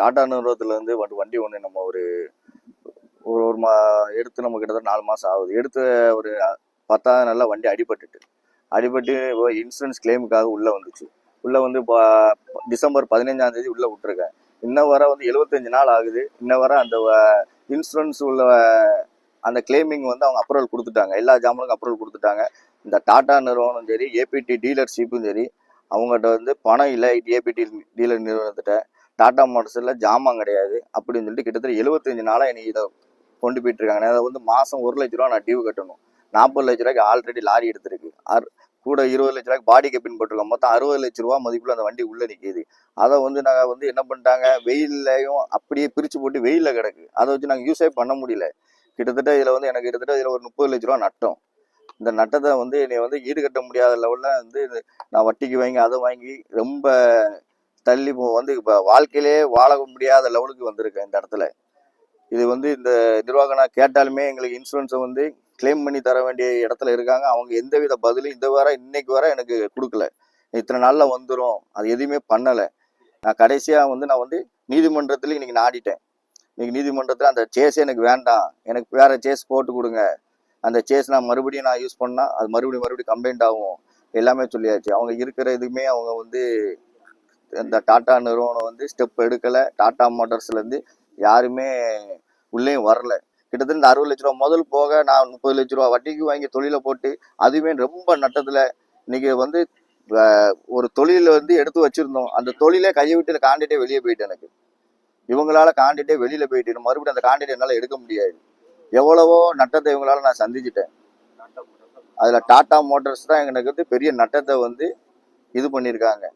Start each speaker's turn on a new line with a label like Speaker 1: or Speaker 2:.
Speaker 1: டாடா நிறுவனத்துலேருந்து வண்டி வண்டி ஒன்று நம்ம ஒரு ஒரு ஒரு மா எடுத்து நம்ம கிட்டத்தட்ட நாலு மாதம் ஆகுது. எடுத்து ஒரு பத்தாவது நாளில் வண்டி அடிபட்டுட்டு. அடிபட்டு இன்சூரன்ஸ் கிளைமுக்காக உள்ளே வந்துச்சு. உள்ளே வந்து டிசம்பர் பதினஞ்சாம் தேதி உள்ளே விட்டுருக்கேன். இன்ன வர வந்து எழுபத்தஞ்சு நாள் ஆகுது. இன்ன வர அந்த இன்சூரன்ஸ் உள்ள அந்த கிளைமிங் வந்து அவங்க அப்ரூவல் கொடுத்துட்டாங்க. எல்லா ஜாமனுக்கும் அப்ரூவல் கொடுத்துட்டாங்க. இந்த டாடா நிறுவனம் சரி ஏபிடி டீலர்ஷிப்பும் சரி அவங்ககிட்ட வந்து பணம் இல்லை ஏபிடி டீலர் நிறுவனத்திட்ட. டாடா மோட்டர்ஸில் ஜாமான் கிடையாது அப்படின்னு சொல்லிட்டு கிட்டத்தட்ட எழுபத்தஞ்சு நாளாக என்னை இதை கொண்டு போயிட்டு இருக்காங்க. அதை வந்து மாதம் ஒரு லட்ச ரூபா நான் டியூ கட்டணும். நாற்பது லட்ச ரூபாய்க்கு ஆல்ரெடி லாரி எடுத்திருக்கு. ஆர் கூட இருபது லட்ச ரூபாய்க்கு பாடி கப்பின் போட்டிருக்கோம் மொத்தம் அறுபது லட்ச ரூபா மதிப்பில் அந்த வண்டி உள்ளே நிற்கிது அதை வந்து நாங்கள் வந்து என்ன பண்ணிட்டாங்க? வெயில்லையும் அப்படியே பிரித்து போட்டு வெயிலில் கிடக்கு. அதை வச்சு நாங்கள் யூஸே பண்ண முடியல. கிட்டத்தட்ட இதில் வந்து எனக்கு கிட்டத்தட்ட இதில் ஒரு முப்பது லட்ச ரூபா நட்டம். இந்த நட்டத்தை வந்து என்னை வந்து ஈடுகட்ட முடியாத லெவலில் வந்து நான் வட்டிக்கு வாங்கி அதை வாங்கி ரொம்ப தள்ளி போ வந்து இப்போ வாழ்க்கையிலே வாழ முடியாத லெவலுக்கு வந்திருக்கேன் இந்த இடத்துல. இது வந்து இந்த நிர்வாகம் கேட்டாலுமே எங்களுக்கு இன்சூரன்ஸை வந்து கிளைம் பண்ணி தர வேண்டிய இடத்துல இருக்காங்க. அவங்க எந்தவித பதிலும் இந்த வர இன்னைக்கு வர எனக்கு கொடுக்கல. இத்தனை நாளில் வந்துடும் அது எதுவுமே பண்ணலை. நான் கடைசியாக வந்து நான் வந்து நீதிமன்றத்தில் இன்னைக்கு நாடிட்டேன் இன்னைக்கு நீதிமன்றத்தில் அந்த சேஸ் எனக்கு வேண்டாம். எனக்கு வேற சேஸ் போட்டு கொடுங்க. அந்த சேஸ் நான் மறுபடியும் நான் யூஸ் பண்ணால் அது மறுபடியும் மறுபடியும் கம்ப்ளைண்ட் ஆகும். எல்லாமே சொல்லியாச்சு. அவங்க இருக்கிற இதுவுமே அவங்க வந்து இந்த டாடா நிறுவனம் வந்து ஸ்டெப் எடுக்கலை. டாடா மோட்டார்ஸ்லேருந்து யாருமே உள்ளேயும் வரல. கிட்டத்தட்ட அறுபது லட்ச ரூபா முதல் போக நான் முப்பது லட்ச ரூபா வட்டிக்கு வாங்கி தொழிலை போட்டு அதுவே ரொம்ப நட்டத்தில் இன்னைக்கு வந்து ஒரு தொழிலில் வந்து எடுத்து வச்சிருந்தோம். அந்த தொழிலே கையை விட்டு காண்டிட்டே வெளியே போயிட்டு எனக்கு. இவங்களால காண்டிட்டே வெளியில் போயிட்டு மறுபடியும் அந்த காண்டிட்டே என்னால் எடுக்க முடியாது. எவ்வளவோ நட்டத்தை இவங்களால நான் சந்திச்சிட்டேன். அதில் டாட்டா மோட்டார்ஸ் தான் எனக்கு வந்து பெரிய நட்டத்தை வந்து இது பண்ணியிருக்காங்க.